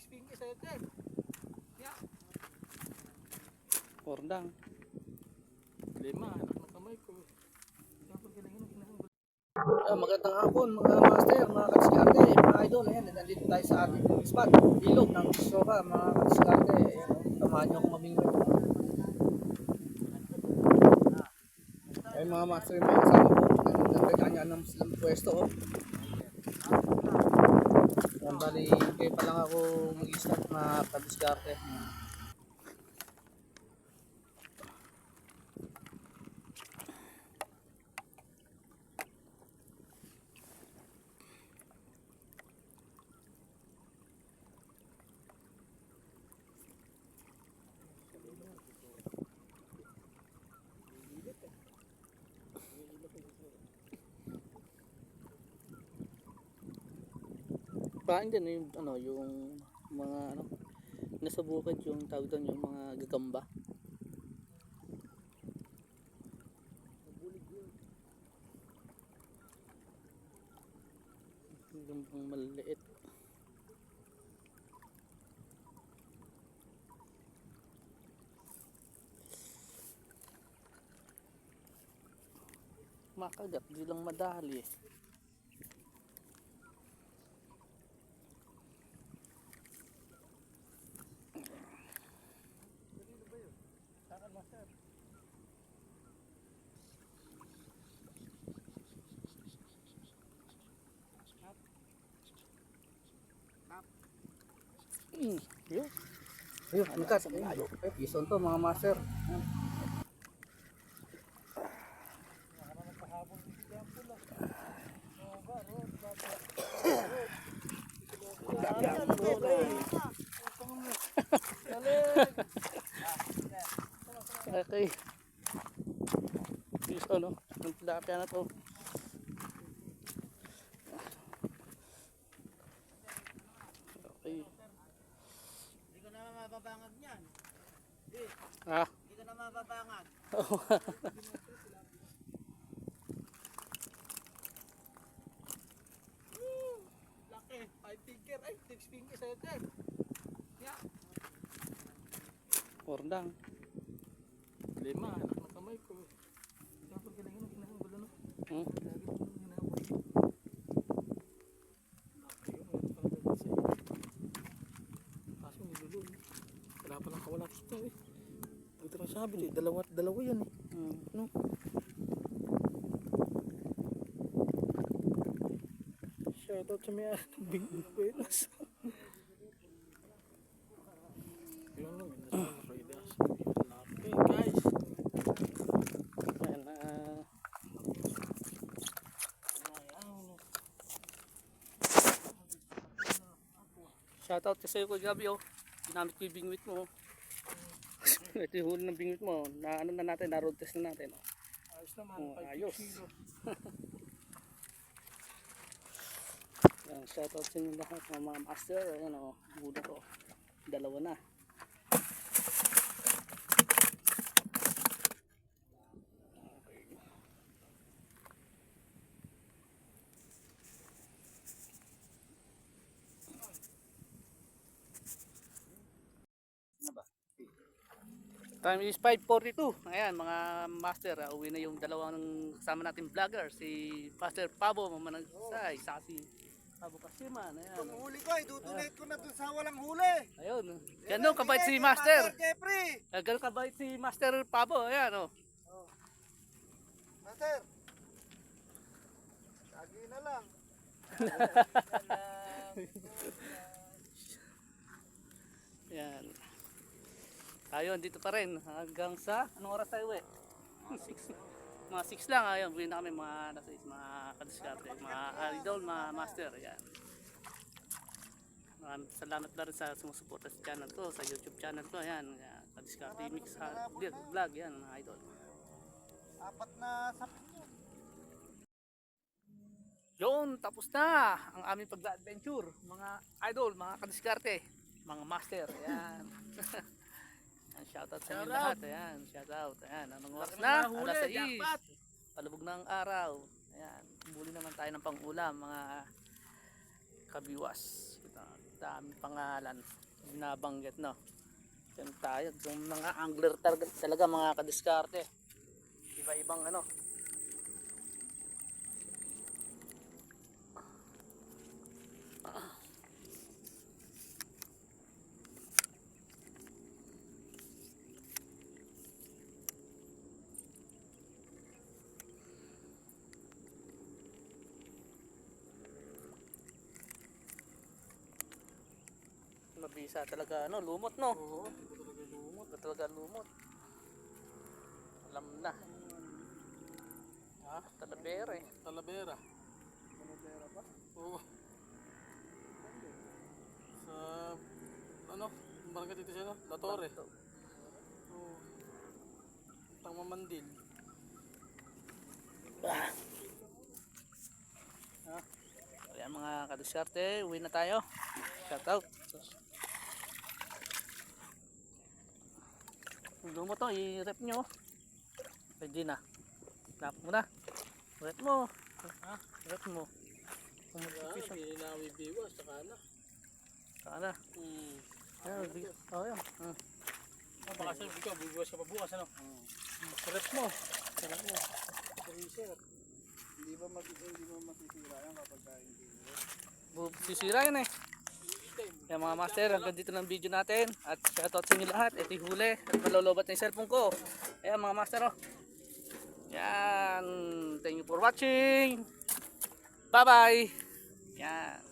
six pinky sa'yo, Ted. Yeah. Kordang. Lima, anak ng kamay ko. Dapat galingan ang kinahanglan. Ah, magandang hapon mga master, mga kadiskarte, mga idol. Ayan, nandito tayo sa ating spot. Ilog ng Soka, mga kadiskarte. Ayan, samahan nyo akong mamingwit. Ay mga master, mga kasama ko. Nagkakanya ng silang pwesto. Oh. Bali, kayo pa lang ako mag-start na kadiskarte. Paano din yung ano yung mga ano nasa bukid yung tawag doon yung mga gagamba. Yung pang maliliit. Makagat, di lang madali eh. Mm, yun. Ayun, angkat. Ayun, ay, pison to mga master. Okay. Pison no. Ang tilapia na to. Okay. Hindi ko na mababangag niyan. Ah. Hindi ko na mababangag. Laki, five finger. Ay, six pinky sa'yo, Ted. Yeah. Kordang. Lima, anak ng kamay ko. Dapat galingan ang kinahanglan. Hmm? Lagi mo nang hinahuli. Laki yun, mayroon pang ganun sa'yo. Kaso nilulul. Wala pa lang gusto eh. Ito na sabi eh, dalawa, dalawa yan eh. Hmm. No? Shoutout sa may Big Buenas. Yun lang, yun na Friday. Okay guys. Ayan, ah, shoutout kasi ko gabi oh. Ginamit ko yung bingwit mo. oh. Ito yung huli ng bingwit mo. Na ano na natin, na road test na natin. Oh. Ayos naman, Oh, 5 ayos. kilo. Ayan, shoutout sa inyo lahat mga mga master. Ayan oh, huli ko. Dalawa na. Time is 5.42. Ayan, mga master, uh, uwi na yung dalawang kasama natin vlogger. Si Master Pabo Mamanagsay, saka si Pabo Kasiman. Ayan. Itong huli ko, idudunate ko na dun sa walang huli. Ayun. Ganun kabait si Master. Jeffrey! Uh, ganun kabait si Master Pabo. Ayan, oh. Master! Lagi na lang. Ayan. Ayun, dito pa rin. Hanggang sa, anong oras tayo eh? 6. Mga 6 lang. Ayun, buwi na kami mga, nasa, mga kadiskarte, mga idol, mga master. Ayan. Maraming salamat na rin sa sumusuporta sa channel ko, sa YouTube channel ko. Ayan, kadiskarte mix ha, vlog. Yan, mga idol. Apat na sapin yun. Tapos na ang aming pag-adventure. Mga idol, mga kadiskarte, mga master. Ayan. Ayan, shoutout sa inyo Shoutout. lahat. Ayan, shoutout. Ayan, anong oras Laki na? ng nahuli, Alas 6. jackpot. Palubog ng araw. Ayan, buli naman tayo ng pang-ulam, mga Kabiwas. Ito, dami pangalan. Binabanggit, no? Yan tayo. Yung mga angler talaga, talaga mga kadiskarte. Iba-ibang ano. Mabisa talaga, ano, lumot, no? Oo, talaga lumot. Talaga lumot. Alam na. Ha? Talabere. Talavera. Talavera ba? Oo. Sa, ano, barangay dito siya, no? La Torre. Oo. Tang mamandil. Ayan mga kadiskarte, uwi na tayo. Shout out. Yung lumot to, i-rep nyo. Pwede na. Snap mo na. Rep mo. Ha? Rep mo. Kung mag-fish Hindi na bibiwa, saka na. Saka na. Hmm. Ayan, big- oh, yan. Hmm. Ah, baka sir, ikaw, bibiwas ka pa bukas, ano? Hmm. Sarap mo. Sarap mo. Sir. Hindi ba mag hindi mo masisira yan kapag ka hindi mo? Sisira yan eh. Yan mga master, hanggang dito ng video natin. At shoutout sa inyo lahat. Ito yung huli. At malolobat na yung cellphone ko. Ayan mga master oh. Yan. Thank you for watching. Bye bye. Yan.